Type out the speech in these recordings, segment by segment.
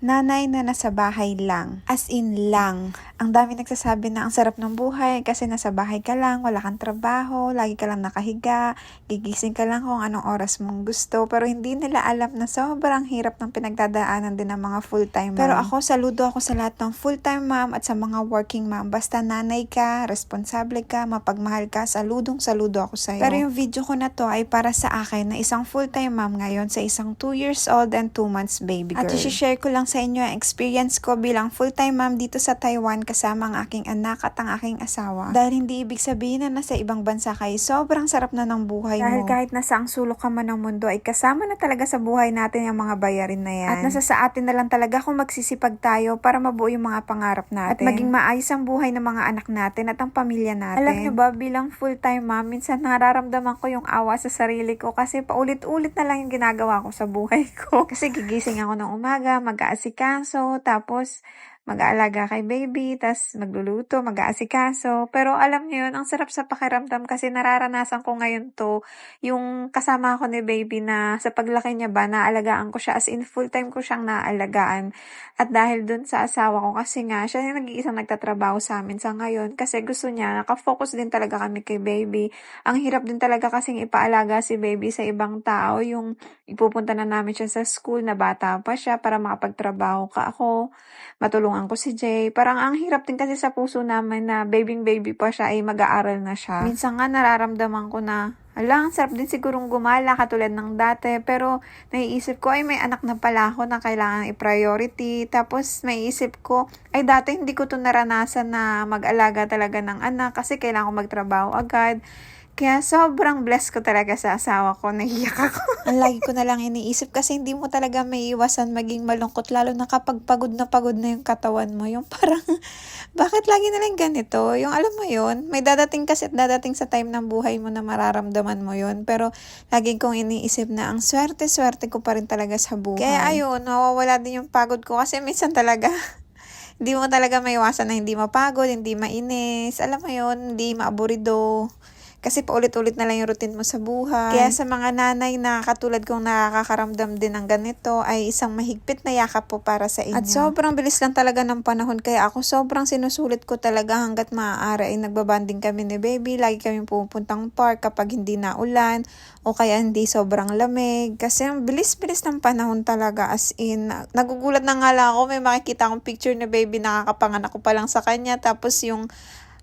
nanay na nasa bahay lang. As in lang. Ang dami nagsasabi na ang sarap ng buhay kasi nasa bahay ka lang, wala kang trabaho, lagi ka lang nakahiga, gigising ka lang kung anong oras mong gusto. Pero hindi nila alam na sobrang hirap ng pinagdadaanan din ng mga full-time mom. Pero ako, saludo ako sa lahat ng full-time mom at sa mga working mom. Basta nanay ka, responsable ka, mapagmahal ka, saludong saludo ako sa'yo. Pero yung video ko na to ay para sa akin na isang full-time mom ngayon sa isang 2 years old and 2 months baby girl. At share ko lang sa inyo ang experience ko bilang full-time mom dito sa Taiwan kasama ang aking anak at ang aking asawa. Dahil hindi ibig sabihin na nasa ibang bansa kayo, sobrang sarap na ng buhay Dahil mo. kahit nasa ang sulok ka man ng mundo ay kasama na talaga sa buhay natin yung mga bayarin na yan. At nasa sa atin na lang talaga kung magsisipag tayo para mabuo yung mga pangarap natin. At maging maayos ang buhay ng mga anak natin at ang pamilya natin. Alam niyo ba, bilang full-time mom, minsan nararamdaman ko yung awa sa sarili ko kasi paulit-ulit na lang yung ginagawa ko sa buhay ko. Kasi gigising ako ng umaga, mag-aasikaso, tapos mag-aalaga kay baby, tas magluluto, mag-aasikaso. Pero alam niyo yun, ang sarap sa pakiramdam kasi nararanasan ko ngayon to, yung kasama ko ni baby na sa paglaki niya ba, naalagaan ko siya as in full time ko siyang naalagaan. At dahil dun sa asawa ko kasi nga, siya yung nag-iisang nagtatrabaho sa amin sa ngayon kasi gusto niya, nakafocus din talaga kami kay baby. Ang hirap din talaga kasing ipaalaga si baby sa ibang tao, yung ipupunta na namin siya sa school na bata pa siya para makapagtrabaho ka ako, matulungan ko si Jay. Parang ang hirap din kasi sa puso namin na babying baby pa siya ay mag-aaral na siya. Minsan nga nararamdaman ko na Ala, ang sarap din sigurong gumala katulad ng dati. Pero naiisip ko, ay may anak na pala ako na kailangan i-priority. Tapos naiisip ko, ay dati hindi ko to naranasan na mag-alaga talaga ng anak kasi kailangan ko magtrabaho agad. Kaya sobrang blessed ko talaga sa asawa ko. Nahiyak ako. Ang lagi ko na lang iniisip kasi hindi mo talaga may iwasan maging malungkot lalo na kapag pagod na pagod na yung katawan mo. Yung parang, bakit lagi na lang ganito? Yung alam mo yun, may dadating kasi at dadating sa time ng buhay mo na mararamdaman mo yun. Pero lagi kong iniisip na ang swerte-swerte ko pa rin talaga sa buhay. Kaya ayun, nawawala din yung pagod ko kasi minsan talaga hindi mo talaga maiwasan na hindi mapagod, hindi mainis, alam mo yun, hindi maaburido. Kasi paulit-ulit na lang yung routine mo sa buhay. Kaya sa mga nanay na katulad kong nakakaramdam din ng ganito ay isang mahigpit na yakap po para sa inyo. At sobrang bilis lang talaga ng panahon kaya ako sobrang sinusulit ko talaga hanggat maaari ay nagbabanding kami ni baby. Lagi kami pupuntang park kapag hindi na ulan o kaya hindi sobrang lamig. Kasi ang bilis-bilis ng panahon talaga as in. Nagugulat na nga lang ako may makikita akong picture ni baby nakakapanganak ko pa lang sa kanya tapos yung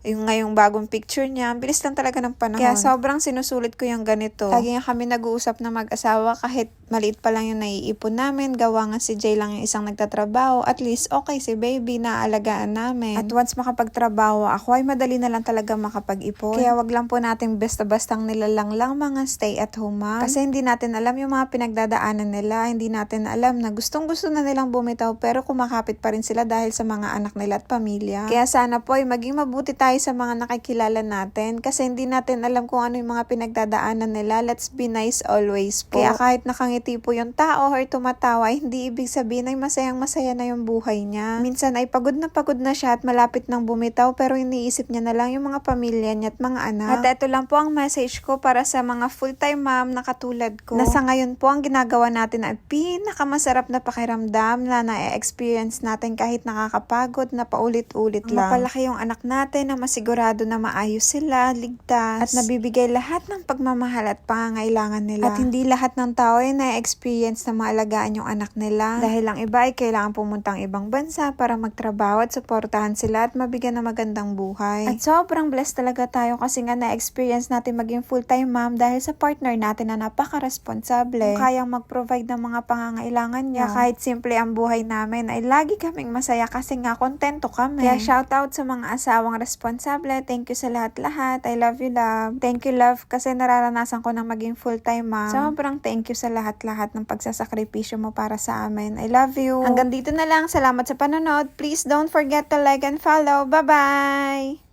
yung ngayong bagong picture niya, ang bilis lang talaga ng panahon. Kaya sobrang sinusulit ko yung ganito. Lagi nga kami nag-uusap na mag-asawa kahit maliit pa lang yung naiipon namin. Gawa nga si Jay lang yung isang nagtatrabaho. At least okay si baby na alagaan namin. At once makapagtrabaho ako ay madali na lang talaga makapag-ipon. Kaya wag lang po nating basta-bastang nilalang lang mga stay at home mom. Kasi hindi natin alam yung mga pinagdadaanan nila. Hindi natin alam na gustong gusto na nilang bumitaw pero kumakapit pa rin sila dahil sa mga anak nila at pamilya. Kaya sana po ay maging mabuti tayo sa mga nakikilala natin kasi hindi natin alam kung ano yung mga pinagdadaanan nila. Let's be nice always po. Kaya kahit nakangiti po yung tao or tumatawa, hindi ibig sabihin ay masayang masaya na yung buhay niya. Minsan ay pagod na pagod na siya at malapit nang bumitaw pero iniisip niya na lang yung mga pamilya niya at mga anak. At ito lang po ang message ko para sa mga full-time mom na katulad ko. Na sa ngayon po ang ginagawa natin ay pinakamasarap na pakiramdam na na-experience natin kahit nakakapagod na paulit-ulit lang. Mapalaki yung anak natin na masigurado na maayos sila, ligtas, at nabibigay lahat ng pagmamahal at pangangailangan nila. At hindi lahat ng tao ay na-experience na maalagaan yung anak nila. Dahil ang iba ay kailangan pumuntang ibang bansa para magtrabaho at suportahan sila at mabigyan ng magandang buhay. At sobrang blessed talaga tayo kasi nga na-experience natin maging full-time mom dahil sa partner natin na napaka-responsable. Kung kayang mag-provide ng mga pangangailangan niya. Kahit simple ang buhay namin ay lagi kaming masaya kasi nga kontento kami. Kaya shout out sa mga asawang responsable. Thank you sa lahat-lahat. I love you, love. Thank you, love, kasi nararanasan ko na maging full-time mom. Sobrang thank you sa lahat-lahat ng pagsasakripisyo mo para sa amin. I love you. Hanggang dito na lang. Salamat sa panonood. Please don't forget to like and follow. Bye-bye!